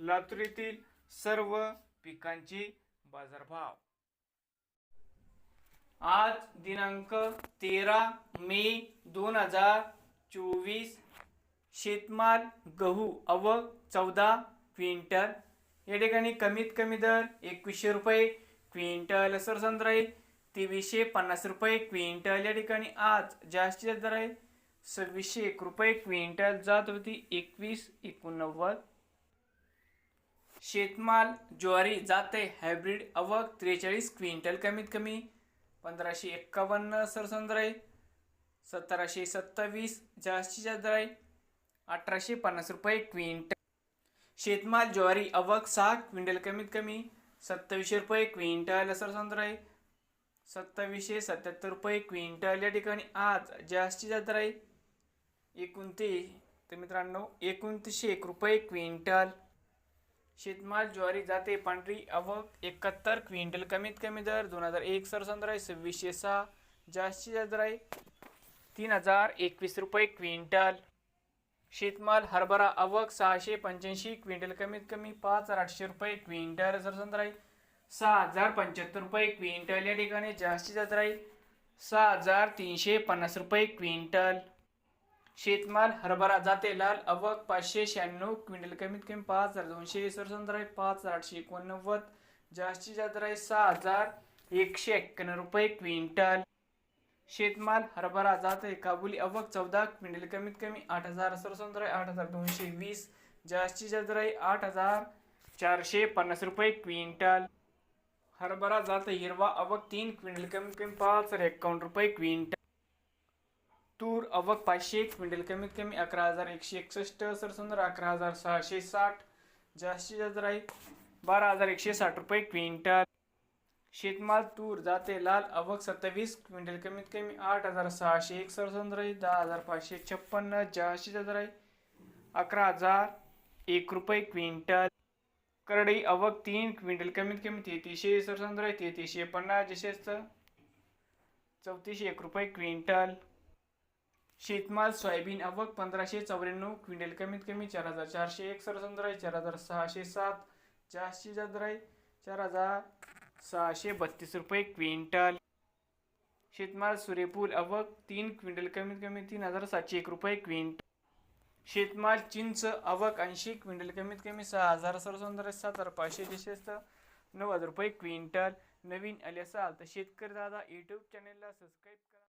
लातूर येथील सर्व पिकांचे बाजारभाव. आज दिनांक तेरा मे दोन हजार चोवीस. शेतमाल गहू अव चौदा क्विंटल. या ठिकाणी कमीत कमी दर एकवीसशे रुपये क्विंटल. सरसंद्र आहे तेवीसशे पन्नास रुपये क्विंटल. या ठिकाणी आज जास्तीत दर आहे सव्वीसशे एक रुपये क्विंटल. जात होती एकवीस एकोणनव्वद. शेतमाल ज्वारी जाते हायब्रिड अवक त्रेचाळीस क्विंटल कमीत कमी. पंधराशे एक्कावन्न सरसंद्र आहे सतराशे सत्तावीस जास्तीत जास्त आहे अठराशे पन्नास रुपये क्विंटल. शेतमाल ज्वारी अवक सहा क्विंटल कमीत कमी. सत्तावीसशे रुपये क्विंटल सरसंद्र आहे सत्तावीसशे सत्याहत्तर रुपये क्विंटल या ठिकाणी आज जास्तीत जास्त आहे एकोणतीस तर मित्रांनो एकोणतीसशे एक रुपये क्विंटल. शेतमाल ज्वारी जाते पांढरी अवक एकाहत्तर क्विंटल कमीत कमी दर दोन हजार एक सरसंद्र आहे सव्वीसशे सहा जास्तीत जास्त दर आहे तीन हजार एकवीस रुपये क्विंटल. शेतमाल हरभरा अवक सहाशे पंच्याऐंशी क्विंटल कमीत कमी पाच हजार आठशे रुपये क्विंटल सरसंद्र आहे सहा हजार पंच्याहत्तर रुपये क्विंटल. या ठिकाणी जास्तीत जास्त राहील सहा हजार तीनशे पन्नास रुपये क्विंटल. शेतमाल हरभरा जाते. लाल अवक पाचशे शहाण्णव क्विंटल कमीत कमी पाच हजार दोनशे सरसंद्र आहे पाच हजार आठशे एकोणनव्वद जास्तीत जास्त आहे सहा हजार एकशे एक्क्याण्णव रुपये क्विंटल. शेतमाल हरभरा जात आहे काबुली अवक चौदा क्विंटल कमीत कमी आठ हजार सरसंत्रा आठ हजार दोनशे वीस जास्तीत जास्त आहे आठ हजार चारशे पन्नास रुपये क्विंटल. हरभरा जात हिरवा अवक तीन क्विंटल कमीत कमी पाच हजार एकावन्न रुपये क्विंटल. तूर अवक पाचशे एक क्विंटल कमीत कमी अकरा हजार एकशे एकसष्ट सरसंद्र अकरा हजार सहाशे साठ जास्तीत जास्त राहील बारा हजार एकशे साठ रुपये क्विंटल. शेतमाल तूर जाते लाल अवक सत्तावीस क्विंटल कमीत कमी आठ हजार सहाशे एक सरसंद्र राहील दहा हजार पाचशे छप्पन्न जास्तीत जास्त राहील अकरा हजार एक रुपये क्विंटल. करडई अवक तीन क्विंटल कमीत कमी तेहतीसशे सरसंद्र आहे तेहतीसशे पन्नास जसेच चौतीसशे एक रुपये क्विंटल. शेतमाल सोयाबीन अवक पंधराशे चौऱ्याण्णव क्विंटल कमीत कमी चार हजार चारशे एक सरसंद्र आहे चार हजार सहाशे सात चारशे जास्त आहे चार हजार सहाशे बत्तीस रुपये क्विंटल. शेतमाल सूर्यफूल अवक तीन क्विंटल कमीत कमी तीन हजार सातशे एक रुपये क्विंटल. शेतमाल चिंच अवक ऐंशी क्विंटल कमीत कमी सहा हजार सरसंद्र सात हजार पाचशे जसेच नऊ हजार रुपये क्विंटल. नवीन आले असाल तर शेतकरी दादा यूट्यूब चॅनेलला सबस्क्राईब करा.